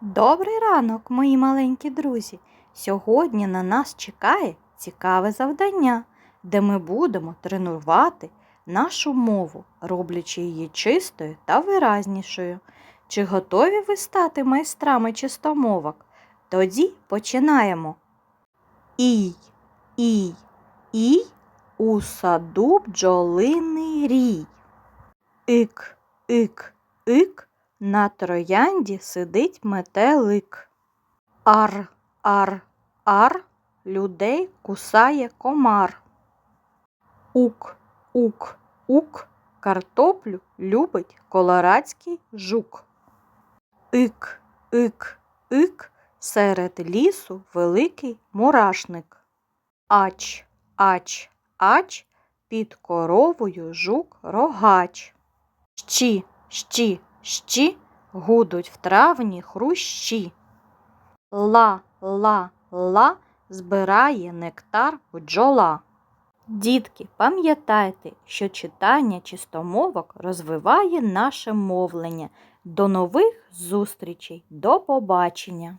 Добрий ранок, мої маленькі друзі. Сьогодні на нас чекає цікаве завдання, де ми будемо тренувати нашу мову, роблячи її чистою та виразнішою. Чи готові ви стати майстрами чистомовок? Тоді починаємо. Ій, ій, ій, у саду бджолиний рій. Ик, ик, ик, на троянді сидить метелик. Ар, ар, ар, людей кусає комар. Ук, ук, ук, картоплю любить колорадський жук. Ик, ик, ик, серед лісу великий мурашник. Ач, ач, ач, під коровою жук рогач. Щі, щі, щі, гудуть в травні хрущі. Ла, ла, ла, збирає нектар бджола. Дітки, пам'ятайте, що читання чистомовок розвиває наше мовлення. До нових зустрічей, до побачення!